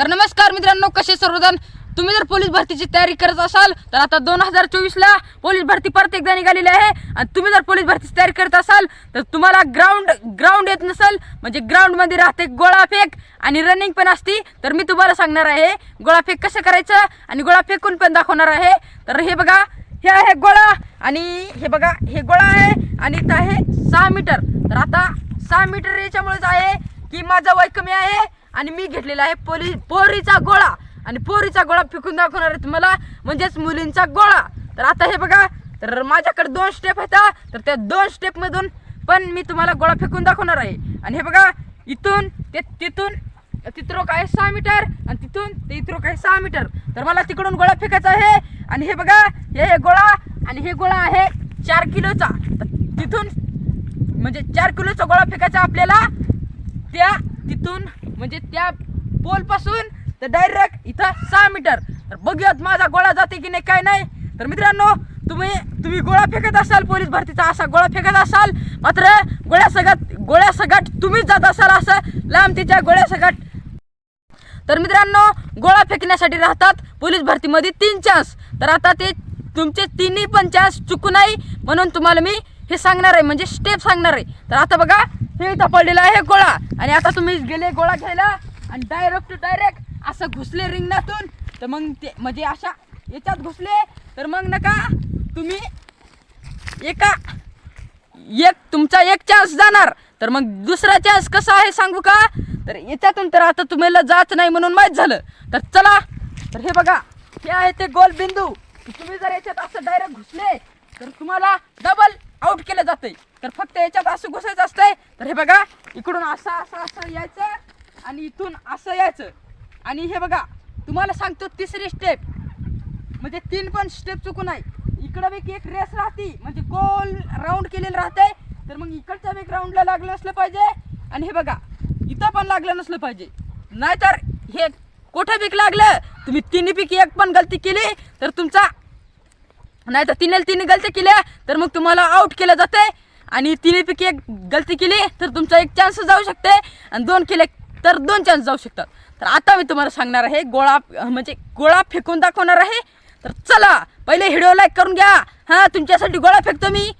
तर नमस्कार मित्रांनो कसे सर्वजण? तुम्ही जर पोलीस भरतीची तयारी करत असाल तर आता दोन हजार चोवीसला पोलीस भरती परत एकदा निघालेली आहे. आणि तुम्ही जर पोलीस भरतीची तयारी करत असाल तर तुम्हाला ग्राउंड ग्राउंड येत नसेल म्हणजे ग्राउंडमध्ये राहते गोळा फेक आणि रनिंग पण असती. तर मी तुम्हाला सांगणार आहे गोळा फेक कसं करायचं आणि गोळा फेकून पण दाखवणार आहे. तर हे बघा हे आहे गोळा आणि हे बघा हे गोळा आहे आणि इथं आहे सहा मीटर. तर आता सहा मीटर याच्यामुळेच आहे की माझं वय कमी आहे. आणि मी घेतलेला आहे पोली पोरीचा गोळा. आणि पोरीचा गोळा फेकून दाखवणार आहे तुम्हाला म्हणजेच मुलींचा गोळा. तर आता हे बघा तर माझ्याकडे दोन स्टेप होता तर त्या दोन स्टेपमधून पण मी तुम्हाला गोळा फेकून दाखवणार आहे. आणि हे बघा इथून ते तिथून तिथरोक आहे सहा मीटर आणि तिथून ते इथरोक आहे सहा मीटर. तर मला तिकडून गोळा फेकायचा आहे. आणि हे बघा हे गोळा आणि हे गोळा आहे चार किलोचा. तर तिथून म्हणजे चार किलोचा गोळा फेकायचा आपल्याला. त्या तिथून म्हणजे त्या पोलपासून तर डायरेक्ट इथं सहा मीटर तर बघूयात माझा गोळा जाते की नाही काय नाही. तर मित्रांनो तुम्ही तुम्ही गोळा फेकत असाल पोलीस भरतीचा असा गोळा फेकत असाल मात्र गोळ्या सगळ्यात गोळ्या सगळ्यात तुम्हीच जात असाल असं लांब तिच्या गोळ्या सगळ्यात. तर मित्रांनो गोळा फेकण्यासाठी राहतात पोलीस भरतीमध्ये तीन चान्स तर आता ते तुमचे तिन्ही पण चान्स चुकू नाही म्हणून तुम्हाला मी हे सांगणार आहे म्हणजे स्टेप सांगणार आहे. तर आता बघा हे इथं पडलेला आहे गोळा. आणि आता तुम्ही गेले गोळा घ्यायला आणि डायरेक्ट टू डायरेक्ट असं घुसले रिंगणातून तर मग ते म्हणजे अशा याच्यात घुसले तर मग नका तुम्ही एका एक तुमचा एक चान्स जाणार. तर मग दुसरा चान्स कसा आहे सांगू का? तर याच्यातून तर आता तुम्हाला जात नाही म्हणून माहीत झालं. तर चला तर हे बघा हे आहे ते गोल बिंदू तुम्ही जर याच्यात असं डायरेक्ट घुसले तर तुम्हाला डबल आउट केलं जातंय. तर फक्त याच्यात असं घुसायचं असतंय. तर हे बघा इकडून असं असं असं यायचं आणि इथून असं यायचं. आणि हे बघा तुम्हाला सांगतो तिसरी स्टेप म्हणजे तीन पण स्टेप चुकून आहे. इकडं बी एक रेस राहते. म्हणजे गोल राऊंड केलेलं राहते तर मग इकडच्या बी राऊंडला लागलं असलं पाहिजे. आणि हे बघा इथं पण लागलं नसलं पाहिजे. नाहीतर हे कुठे पीक लागलं? तुम्ही तिन्ही पीक एक पण गलती केली तर तुमचा नाही तर तिने तिने गलती केल्या तर मग तुम्हाला आउट केलं जाते आणि तिन्हीपैकी एक गलती केली तर तुमचा एक चान्स जाऊ शकते आणि दोन केले तर दोन चान्स जाऊ शकतात. तर आता मी तुम्हाला सांगणार आहे गोळा म्हणजे गोळा फेकून दाखवणार आहे. तर चला पहिले व्हिडिओ लाईक करून घ्या. हां तुमच्यासाठी गोळा फेकतो मी.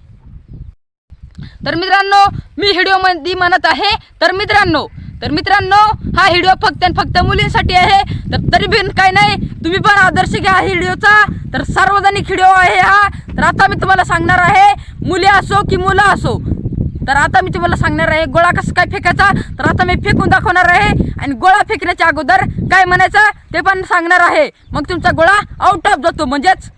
तर मित्रांनो मी व्हिडिओमध्ये म्हणत आहे तर मित्रांनो तर मित्रांनो हा व्हिडिओ फक्त आणि फक्त मुलींसाठी आहे. तर तरी बिन काय नाही तुम्ही पण आदर्श घ्या हा व्हिडिओचा तर सार्वजनिक व्हिडिओ आहे हा. तर आता मी तुम्हाला सांगणार आहे मुली असो की मुलं असो. तर आता मी तुम्हाला सांगणार आहे गोळा कसं काय फेकायचा? तर आता मी फेकून दाखवणार आहे. आणि गोळा फेकण्याच्या अगोदर काय म्हणायचं ते पण सांगणार आहे. मग तुमचा गोळा आउट ऑफ जातो म्हणजेच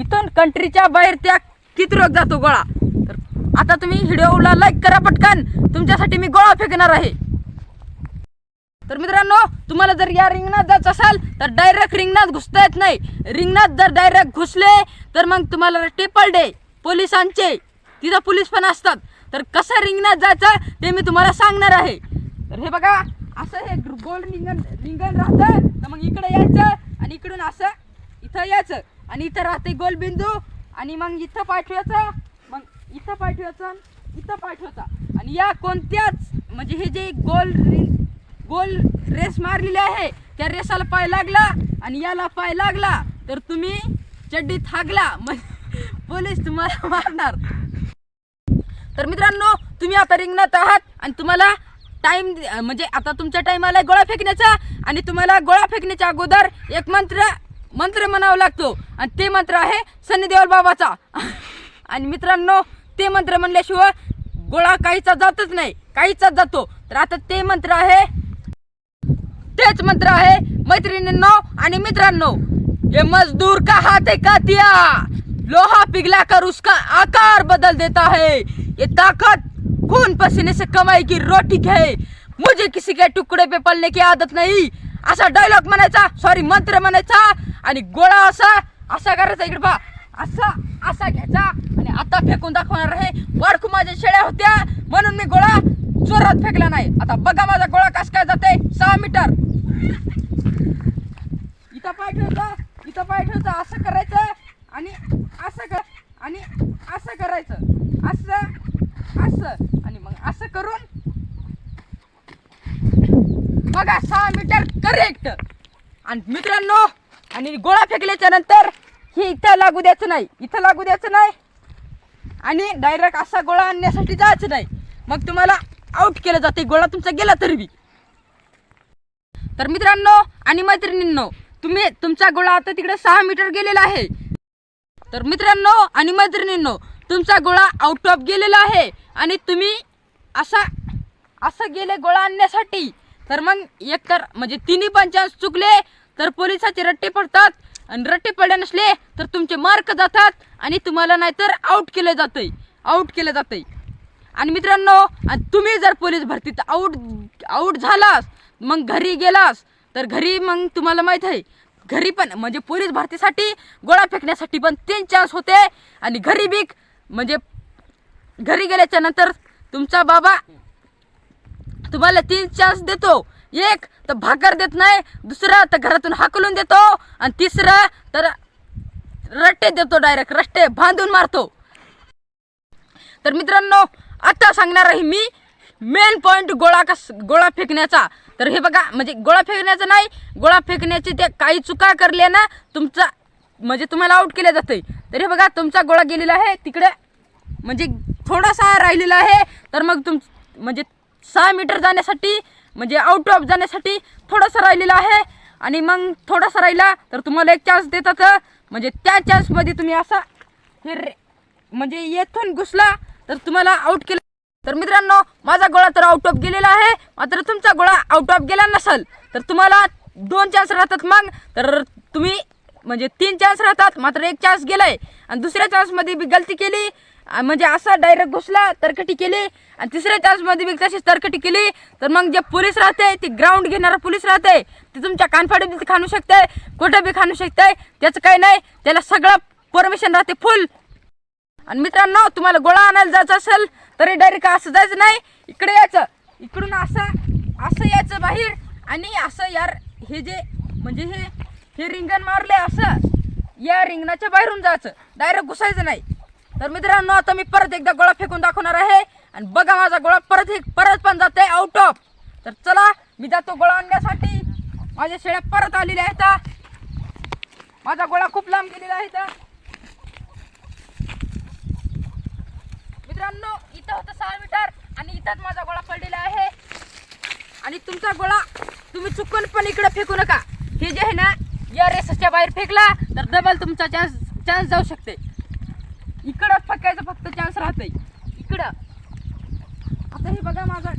इथून कंट्रीच्या बाहेर त्या किती रोग जातो गोळा. तर आता तुम्ही व्हिडिओला लाईक करा पटकन. तुमच्यासाठी मी गोळा फेकणार आहे. तर मित्रांनो तुम्हाला जर या रिंगणात जायचं असाल तर डायरेक्ट रिंगणात घुसता येत नाही. रिंगणात जर डायरेक्ट घुसले तर मग तुम्हाला टेपल डे पोलिसांचे तिथं पोलीस पण असतात. तर कसं रिंगणात जायचं ते मी तुम्हाला सांगणार आहे. तर हे बघा असं हे गोल रिंगण रिंगण राहतं. तर मग इकडे यायचं आणि इकडून असं इथं यायचं आणि इथं राहते गोल बिंदू आणि मग इथं पाठवायचं मग इथं पाठवायचं इथं पाठवायचा. आणि या कोणत्याच म्हणजे हे जे गोल रिंग गोल रेस मारलेली आहे. त्या रेसाला पाय लागला आणि याला पाय लागला. तर तुम्ही चड्डीत थागला. म्हणजे पोलीस तुम्हाला मारणार. तर मित्रांनो तुम्ही आता रिंगणात आहात आणि तुम्हाला टाइम म्हणजे आता तुमच्या टाइम आलाय गोळा फेकण्याचा आणि तुम्हाला गोळा फेकण्याच्या अगोदर एक मंत्र मंत्र म्हणावा लागतो. आणि ते मंत्र आहे सनी बाबाचा. आणि मित्रांनो ते मंत्र म्हणल्याशिवाय गोळा काहीचा जातच नाही. काहीचाच जातो. तर आता ते मंत्र आहे तेच मंत्र आहे मैत्रिणींनो आणि मित्रांनो ये मजदूर का हाथ है कातिया लोहा पिघला कर उसका आकार बदल देता है. ये ताकत खून पसीने से कमाई की रोटी है. मुझे किसी के टुकड़े पे पलने की आदत नाही. असा डायलॉग म्हणायचा सॉरी मंत्र म्हणायचा आणि गोळा असा असा करायचा इकडे पा असा असा घ्यायचा आणि आता फेकून दाखवणार आहे. वाडकू माझ्या शेळ्या होत्या म्हणून मी गोळा जोरात फेकला नाही. आता बघा माझा गोळा कस काय जाते. सहा मीटर. इथं पाय ठेवता इथं पाय ठेवता असं करायचं आणि असं कर आणि असं करायचं. असं असं आणि मग असं करून बघा सहा मीटर करेक्ट आणि मित्रांनो आणि गोळा फेकल्याच्या नंतर ही इथं लागू द्यायचं नाही. इथं लागू द्यायचं नाही. आणि डायरेक्ट असा गोळा आणण्यासाठी जायचं नाही. मग तुम्हाला आउट केलं जाते गोळा तुमचा गेला तरी बी. तर मित्रांनो आणि मैत्रिणींनो तुम्ही तुमचा गोळा आता तिकडे सहा मीटर गेलेला आहे. तर मित्रांनो आणि मैत्रिणींनो तुमचा गोळा आउट ऑफ गेलेला आहे आणि तुम्ही असा असं गेले गोळा आणण्यासाठी. तर मग एक तर म्हणजे तिन्ही पण चान्स चुकले तर पोलिसाचे रट्टे पडतात आणि रट्टे पडले नसले तर तुमचे मार्क जातात आणि तुम्हाला नाहीतर आउट केलं जातंय. आउट केलं जातंय. आणि मित्रांनो आणि तुम्ही जर पोलीस भरतीत आऊट आऊट झालास मग घरी गेलास तर घरी मग तुम्हाला माहीत आहे घरी पण म्हणजे पोलीस भरतीसाठी गोळा फेकण्यासाठी पण तीन चान्स होते. आणि घरी बी म्हणजे घरी गेल्याच्यानंतर तुमचा बाबा तुम्हाला तीन चान्स देतो. एक तर भाकर देत नाही दुसरा तर घरातून हाकलून देतो आणि तिसरा तर रट्टे देतो डायरेक्ट रट्टे बांधून मारतो. तर मित्रांनो आता सांगणार आहे मी मेन पॉईंट गोळा कस गोळा फेकण्याचा. तर हे बघा म्हणजे गोळा फेकण्याचा नाही गोळा फेकण्याची त्या काही चुका करल्या ना तुमचा म्हणजे तुम्हाला आउट केलं जाते तर हे बघा तुमचा गोळा गेलेला आहे तिकडे म्हणजे थोडासा राहिलेला आहे तर मग तुम म्हणजे सहा मीटर जाण्यासाठी म्हणजे आउट ऑफ जाण्यासाठी थोडासा राहिलेला आहे आणि मग थोडासा राहिला तर तुम्हाला एक चान्स देतात. म्हणजे त्या चान्समध्ये तुम्ही असा हे रे म्हणजे येथून घुसला तर तुम्हाला आउट केलं. तर मित्रांनो माझा गोळा तर आउट ऑफ गेलेला आहे. मात्र तुमचा गोळा आउट ऑफ गेला नसेल तर तुम्हाला दोन चान्स राहतात मग. तर तुम्ही म्हणजे तीन चान्स राहतात मात्र एक चान्स गेलाय. आणि दुसऱ्या चान्समध्ये बी गलती केली. म्हणजे असा डायरेक्ट घुसला तरकटी केली. आणि तिसऱ्या चान्समध्ये बी तशीच तरकटी केली. तर मग जे पोलीस राहते ते ग्राउंड घेणारा पोलीस राहते. ते तुमच्या कानफाडीत बी खाणू शकते कुठं बी खाणू शकते. त्याचं काही नाही. त्याला सगळं परमिशन राहते फुल आणि मित्रांनो तुम्हाला गोळा आणायला जायचं असेल तरी डायरेक्ट असं जायचं नाही. इकडे यायचं. इकडून असं असं यायचं बाहेर. आणि असं यार हे जे म्हणजे हे हे रिंगण मारले असं या रिंगणाच्या बाहेरून जायचं. डायरेक्ट घुसायचं नाही. तर मित्रांनो आता मी परत एकदा गोळा फेकून दाखवणार आहे. आणि बघा माझा गोळा परत एक परत पण जाते आउट ऑफ तर चला मी जातो गोळा आणण्यासाठी. माझ्या शेळ्या परत आलेल्या आहेत. माझा गोळा खूप लांब गेलेला आहे इथं. मित्रांनो इथं होतं सहा मीटर आणि इथंच माझा गोळा पडलेला आहे. आणि तुमचा गोळा तुम्ही चुकून पण इकडे फेकू नका. हे जे आहे ना या रेसच्या बाहेर फेकला तर डबल तुमचा चान्स चान्स जाऊ शकते. इकडं फेकायचं फक्त चान्स राहते इकडं. आता हे बघा माझा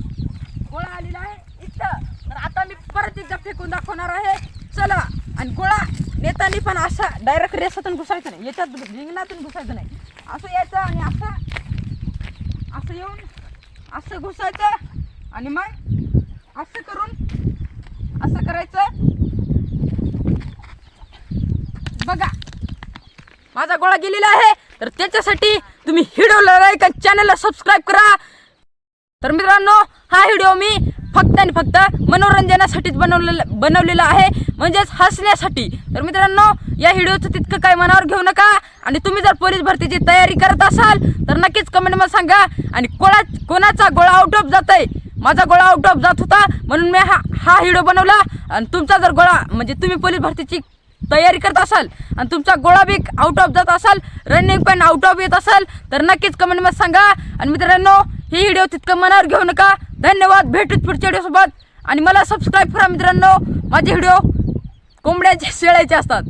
गोळा आलेला आहे इथं. तर आता मी परत एकदा फेकून दाखवणार आहे. चला. आणि गोळा नेतानी पण असा डायरेक्ट रेसातून घुसायचं नाही. याच्यात रिंगणातून घुसायचं नाही. असं यायचं आणि असं असं येऊन असं घुसायचं आणि मग असं करून असं करायचं. बघा माझा गोळा गेलेला आहे. तर त्याच्यासाठी तुम्ही हिडवलं लाईक चॅनलला सबस्क्राईब करा. तर मित्रांनो हा व्हिडिओ मी फक्त आणि फक्त मनोरंजनासाठीच बनवलेलं बनवलेलं आहे. म्हणजेच हसण्यासाठी. तर मित्रांनो या व्हिडिओचं तितकं काय मनावर घेऊ नका. आणि तुम्ही जर पोलीस भरतीची तयारी करत असाल तर नक्कीच कमेंटमध्ये सांगा. आणि कोणा कोणाचा गोळा आउट ऑफ जात आहे माझा गोळा आउट ऑफ जात होता म्हणून मी हा हा व्हिडिओ बनवला. आणि तुमचा जर गोळा म्हणजे तुम्ही पोलीस भरतीची तयारी करत असाल आणि तुमचा गोळा बी आउट ऑफ जात असाल रनिंग पण आउट ऑफ येत असाल तर नक्कीच कमेंटमध्ये सांगा. आणि मित्रांनो ही व्हिडिओ तितकं मनावर घेऊ नका. धन्यवाद. भेटूच पुढच्या व्हिडिओसोबत आणि मला सबस्क्राईब करा मित्रांनो. माझे व्हिडिओ कोंबड्याचे शेळ्याचे असतात.